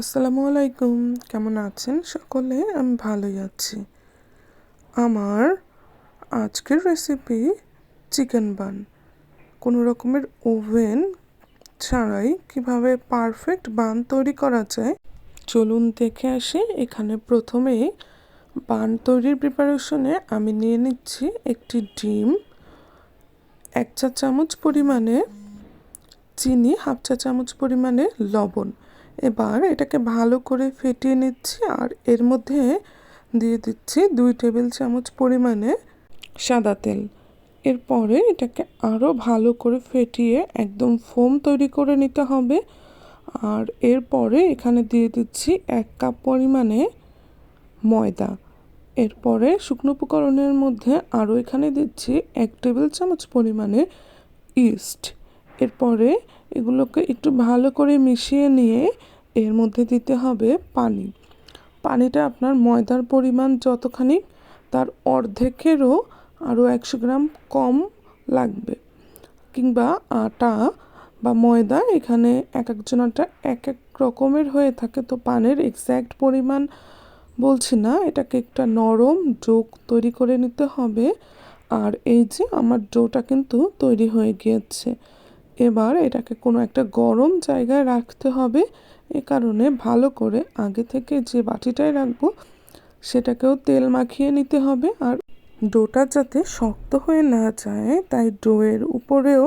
আসসালামু আলাইকুম। কেমন আছেন সকলে? আমি ভালোই আছি। আমার আজকের রেসিপি চিকেন বান কোনো রকমের ওভেন ছাড়াই কীভাবে পারফেক্ট বান তৈরি করা যায়, চলুন দেখে আসি। এখানে প্রথমে বান তৈরির প্রিপারেশনে আমি নিয়ে নিচ্ছি একটি ডিম, এক চা চামচ পরিমাণে চিনি, হাফ চা চামচ পরিমাণে লবণ। এবার এটাকে ভালো করে ফেটিয়ে নিচ্ছি আর এর মধ্যে দিয়ে দিচ্ছি দুই টেবিল চামচ পরিমাণে সাদা তেল। এরপরে এটাকে আরও ভালো করে ফেটিয়ে একদম ফোম তৈরি করে নিতে হবে। আর এরপরে এখানে দিয়ে দিচ্ছি এক কাপ পরিমাণে ময়দা। এরপরে শুকনো উপকরণের মধ্যে আরও এখানে দিচ্ছি এক টেবিল চামচ পরিমাণে ইস্ট। এরপরে এগুলোকে একটু ভালো করে মিশিয়ে নিয়ে এর মধ্যে দিতে হবে পানি। পানিটা আপনার ময়দার পরিমাণ যতখানি, তার অর্ধেকেরও আরও একশো গ্রাম কম লাগবে। কিংবা আটা বা ময়দা এখানে এক একজনাটা এক এক রকমের হয়ে থাকে, তো পানের এক্স্যাক্ট পরিমাণ বলছি না, এটাকে একটা নরম ডোক তৈরি করে নিতে হবে। আর এই যে আমার ডোটা কিন্তু তৈরি হয়ে গিয়েছে। এবার এটাকে কোনো একটা গরম জায়গায় রাখতে হবে। এ কারণে ভালো করে আগে থেকে যে বাটিটায় রাখব, সেটাকেও তেল মাখিয়ে নিতে হবে। আর ডোটা যাতে শক্ত হয়ে না যায়, তাই ডোয়ের উপরেও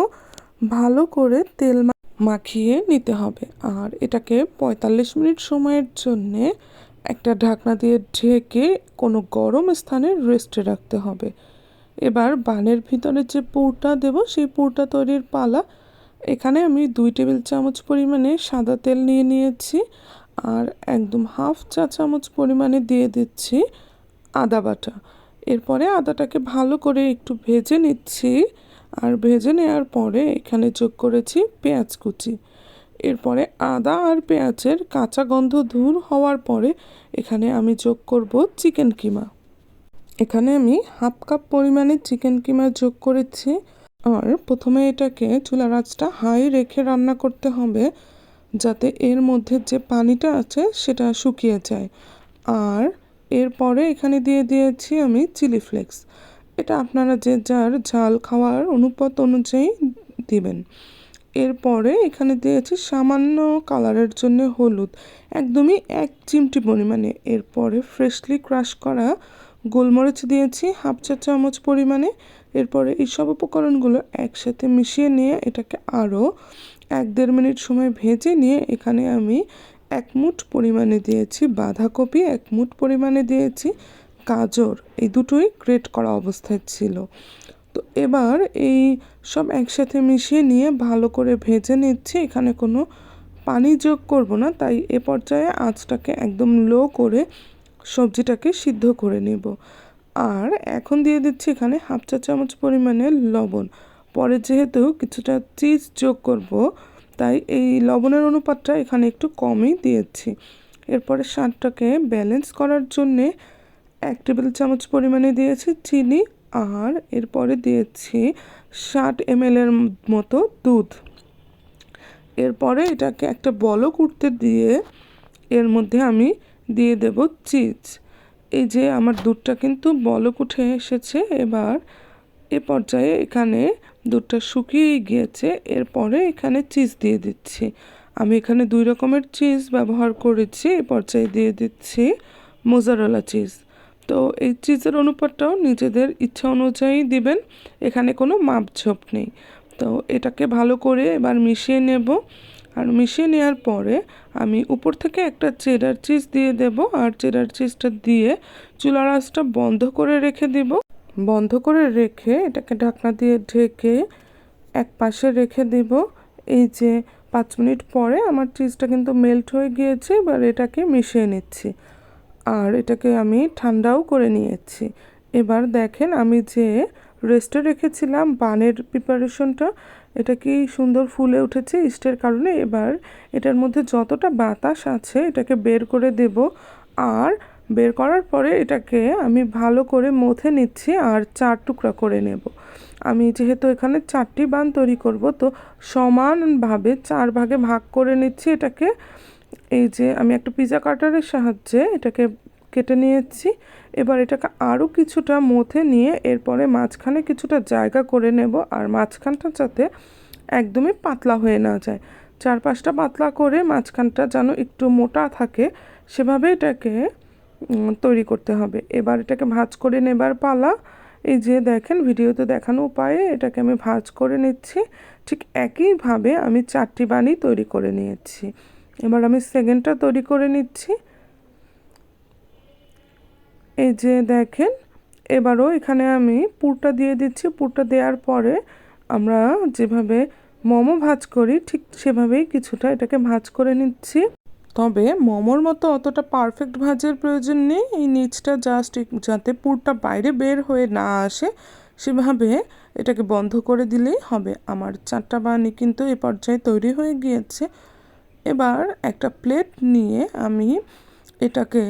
ভালো করে তেল মাখিয়ে নিতে হবে। আর এটাকে পঁয়তাল্লিশ মিনিট সময়ের জন্যে একটা ঢাকনা দিয়ে ঢেকে কোনো গরম স্থানে রেস্টে রাখতে হবে। এবার বানের ভিতরে যে পুরটা দেব, সেই পুরটা তৈরির পালা এখানে আমি দুই টেবিল চামচ পরিমাণে সাদা তেল নিয়ে নিয়েছি আর একদম হাফ চা চামচ পরিমাণে দিয়ে দিচ্ছি আদা বাটা। এরপরে আদাটাকে ভালো করে একটু ভেজে নিচ্ছি আর ভেজে নেওয়ার পরে এখানে যোগ করেছি পেঁয়াজ কুচি। এরপরে আদা আর পেঁয়াজের কাঁচা গন্ধ দূর হওয়ার পরে এখানে আমি যোগ করব চিকেন কিমা। এখানে আমি হাফ কাপ পরিমাণে চিকেন কিমা যোগ করেছি আর প্রথমে এটাকে চুলার আঁচটা হাই রেখে রান্না করতে হবে যাতে এর মধ্যে যে পানিটা আছে সেটা শুকিয়ে যায়। আর এরপরে এখানে দিয়ে দিয়েছি আমি চিলি ফ্লেক্স। এটা আপনারা যে যার ঝাল খাওয়ার অনুপাত অনুযায়ী দিবেন। এরপরে এখানে দিয়েছি সামান্য কালারের জন্য হলুদ। একদমই এক চিমটি পরিমাণে। এরপরে ফ্রেশলি ক্রাশ করা গোলমরিচ দিয়েছি, হাফ চা চামচ পরিমাণে। এরপরে এই সব উপকরণগুলো একসাথে মিশিয়ে নিয়ে এটাকে আরও এক দেড় মিনিট সময় ভেজে নিয়ে এখানে আমি এক মুঠ পরিমাণে দিয়েছি বাঁধাকপি, এক মুঠ পরিমাণে দিয়েছি গাজর। এই দুটোই গ্রেট করা অবস্থায় ছিল। তো এবার এই সব একসাথে মিশিয়ে নিয়ে ভালো করে ভেজে নিচ্ছি। এখানে কোনো পানি যোগ করব না, তাই এ পর্যায়ে আঁচটাকে একদম লো করে সবজিটাকে সিদ্ধ করে নেব। আর এখন দিয়ে দিচ্ছি এখানে হাফ চা চামচ পরিমাণে লবণ। পরে যেহেতু কিছুটা চিজ যোগ করব, তাই এই লবণের অনুপাতটা এখানে একটু কমই দিয়েছি। এরপরে স্বাদটাকে ব্যালেন্স করার জন্যে এক টেবিল চামচ পরিমাণে দিয়েছি চিনি, আর এরপরে দিয়েছি ষাট এম এর মতো দুধ। এরপরে এটাকে একটা বলক উঠতে দিয়ে এর মধ্যে আমি দিয়ে দেব চিজ। এই যে আমার দুধটা কিন্তু বলক উঠে এসেছে এবার। এ পর্যায়ে এখানে দুধটা শুকিয়ে গিয়েছে, এরপরে এখানে চিজ দিয়ে দিচ্ছি। আমি এখানে দুই রকমের চিজ ব্যবহার করেছি, এ পর্যায়ে দিয়ে দিচ্ছি মোজারোলা চিজ। তো এই চিজের অনুপাতটাও নিজেদের ইচ্ছা অনুযায়ী দিবেন, এখানে কোনো মাপঝোপ নেই। তো এটাকে ভালো করে এবার মিশিয়ে নেব। আর মিশিয়ে নেওয়ার পরে আমি উপর থেকে একটা চেডার চিজ দিয়ে দেব। আর চেডার চিজটা দিয়ে চুলার আঁচটা বন্ধ করে রেখে দিব। বন্ধ করে রেখে এটাকে ঢাকনা দিয়ে ঢেকে এক পাশে রেখে দিব। এই যে পাঁচ মিনিট পরে আমার চিজটা কিন্তু মেল্ট হয়ে গিয়েছে, এবার এটাকে মিশিয়ে নিচ্ছি। আর এটাকে আমি ঠান্ডাও করে নিয়েছি। এবার দেখেন আমি যে রেস্টে রেখেছিলাম বানের প্রিপারেশনটা এটা কি সুন্দর ফুলে উঠেছে ইস্টের কারণে? এবার এটার মধ্যে যতটা বাতাস আছে এটাকে বের করে দেব। আর বের করার পরে এটাকে আমি ভালো করে মথে নিচ্ছি আর চার টুকরা করে নেব। আমি যেহেতু এখানে চারটি বান তৈরি করব, তো সমানভাবে চার ভাগে ভাগ করে নিচ্ছি এটাকে। এই যে আমি একটা পিজা কাটারের সাহায্যে এটাকে কেটে নিয়েছি। এবার এটাকে আরও কিছুটা মথে নিয়ে এরপরে মাঝখানে কিছুটা জায়গা করে নেব আর মাঝখানটা যাতে একদমই পাতলা হয়ে না যায়। চারপাশটা পাতলা করে মাঝখানটা যেন একটু মোটা থাকে, সেভাবে এটাকে তৈরি করতে হবে। এবার এটাকে ভাজ করে নেবার পালা। এই যে দেখেন, ভিডিওতে দেখানো উপায়ে এটাকে আমি ভাজ করে নিচ্ছি। ঠিক একইভাবে আমি চারটি বানি তৈরি করে নিয়েছি। এবার আমি সেকেন্ডটা তৈরি করে নিচ্ছি। এই যে দেখেন, এবারও এখানে আমি পুরটা দিয়ে দিচ্ছি। পুরটা দেওয়ার পরে আমরা যেভাবে মোমো ভাজ করি, ঠিক সেভাবেই কিছুটা এটাকে ভাজ করে নিচ্ছি। তবে মোমোর মতো অতটা পারফেক্ট ভাজের প্রয়োজন নেই। এই নিচটা জাস্ট যাতে পুরটা বাইরে বের হয়ে না আসে, সেভাবে এটাকে বন্ধ করে দিলেই হবে। আমার চারটা বানি কিন্তু এ পর্যায়ে তৈরি হয়ে গিয়েছে। এবার একটা প্লেট নিয়ে আমি এটাকে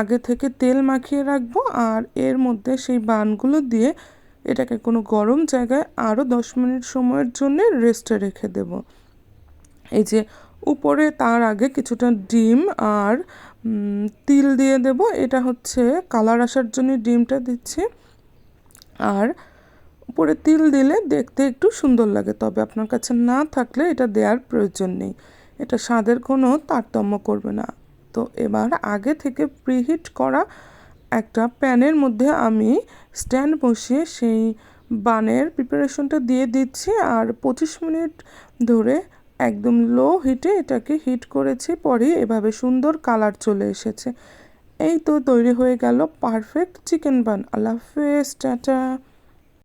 আগে থেকে তেল মাখিয়ে রাখব আর এর মধ্যে সেই বানগুলো দিয়ে এটাকে কোনো গরম জায়গায় আরও দশ মিনিট সময়ের জন্য রেস্টে রেখে দেব। এই যে উপরে তার আগে কিছুটা ডিম আর তিল দিয়ে দেব। এটা হচ্ছে কালার আসার জন্য ডিমটা দিচ্ছি। আর উপরে তিল দিলে দেখতে একটু সুন্দর লাগে, তবে আপনার কাছে না থাকলে এটা দেওয়ার প্রয়োজন নেই। এটা স্বাদের কোনো তারতম্য করবে না। তো এবার আগে থেকে প্রিহিট করা একটা প্যানের মধ্যে আমি স্ট্যান্ড বসিয়ে সেই বানের প্রিপারেশনটা দিয়ে দিচ্ছি আর পঁচিশ মিনিট ধরে একদম লো হিটে এটাকে হিট করেছি, পরে এভাবে সুন্দর কালার চলে এসেছে। এই তো তৈরি হয়ে গেল পারফেক্ট চিকেন বান আল্লাহ হাফেজ, টাটা।